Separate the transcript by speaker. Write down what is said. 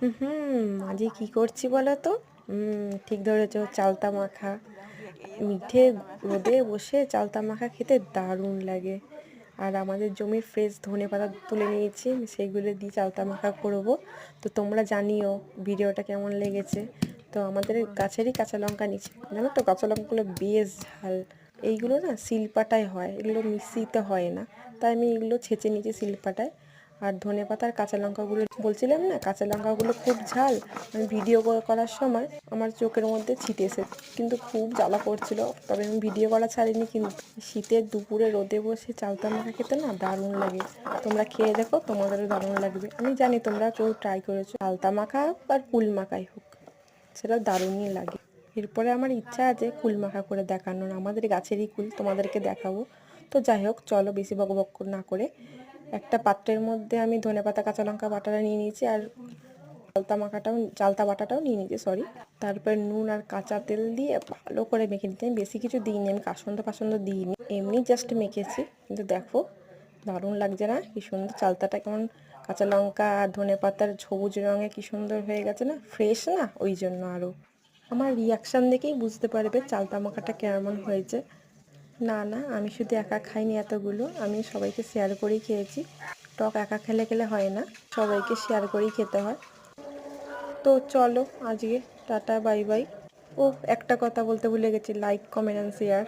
Speaker 1: হুম, আজকে কী করছি বলো তো? ঠিক ধরেছ, চালতা মাখা। মিঠে রোদে বসে চালতা মাখা খেতে দারুণ লাগে। আর আমাদের জমির ফ্রেশ ধনে পাতা তুলে নিয়েছি সেইগুলো দিয়ে চালতা মাখা করব। তো তোমরা জানিও ভিডিওটা কেমন লেগেছে। তো আমাদের গাছেরই কাঁচা লঙ্কা নিচ্ছে জানো তো কাঁচা লঙ্কাগুলো বেশ ঝাল। এইগুলো না শিলপাটায় হয়, এগুলো মিক্সিতে হয় না। তাই আমি এগুলো ছেঁচে নিয়েছি শিলপাটায়। আর ধনে পাতার কাঁচা লঙ্কাগুলো বলছিলাম না, কাঁচা লঙ্কাগুলো খুব ঝাল। আমি ভিডিও করার সময় আমার চোখের মধ্যে ছিটে এসে কিন্তু খুব জ্বালা করছিল, তবে আমি ভিডিও করা ছাড়িনি কিন্তু। শীতের দুপুরে রোদে বসে চালতা মাখা খেতে না দারুণ লাগে। তোমরা খেয়ে দেখো, তোমাদেরও দারুণ লাগবে। আমি জানি তোমরা কেউ ট্রাই করেছ। চালতা মাখা আর কুল মাখাই হোক, সেটা দারুণই লাগে। এরপরে আমার ইচ্ছা আছে কুল মাখা করে দেখানোর। আমাদের গাছেরই কুল, তোমাদেরকে দেখাবো। তো যাই হোক, চলো বেশি বক বক না করে একটা পাত্রের মধ্যে আমি ধনেপাতা কাঁচা লঙ্কা বাটাটা নিয়ে নিয়েছি আর চালতা মাখাটাও, চালতা বাটাটাও নিয়ে নিয়েছি সরি তারপর নুন আর কাঁচা তেল দিয়ে ভালো করে মেখে নিতে আমি বেশি কিছু দিইনি, আমি কাসন্দ ফাসন্দ দিইনি, এমনি জাস্ট মেখেছি। কিন্তু দেখো, দারুণ লাগছে না? কি সুন্দর চালতাটা কেমন, কাঁচা লঙ্কা আর ধনে পাতার সবুজ রঙে কি সুন্দর হয়ে গেছে না? ফ্রেশ না? ওই জন্য আরও আমার রিয়াকশান দেখেই বুঝতে পারবে চালতা মাখাটা কেমন হয়েছে। না না, আমি শুধু একা খাইনি এতগুলো। আমি সবাইকে শেয়ার করেই খেয়েছি। টক একা খেলে খেলে হয় না। সবাইকে শেয়ার করেই খেতে হয়। তো চলো, আজকে টাটা, বাই বাই। ও, একটা কথা বলতে ভুলে গেছি। Like comment and share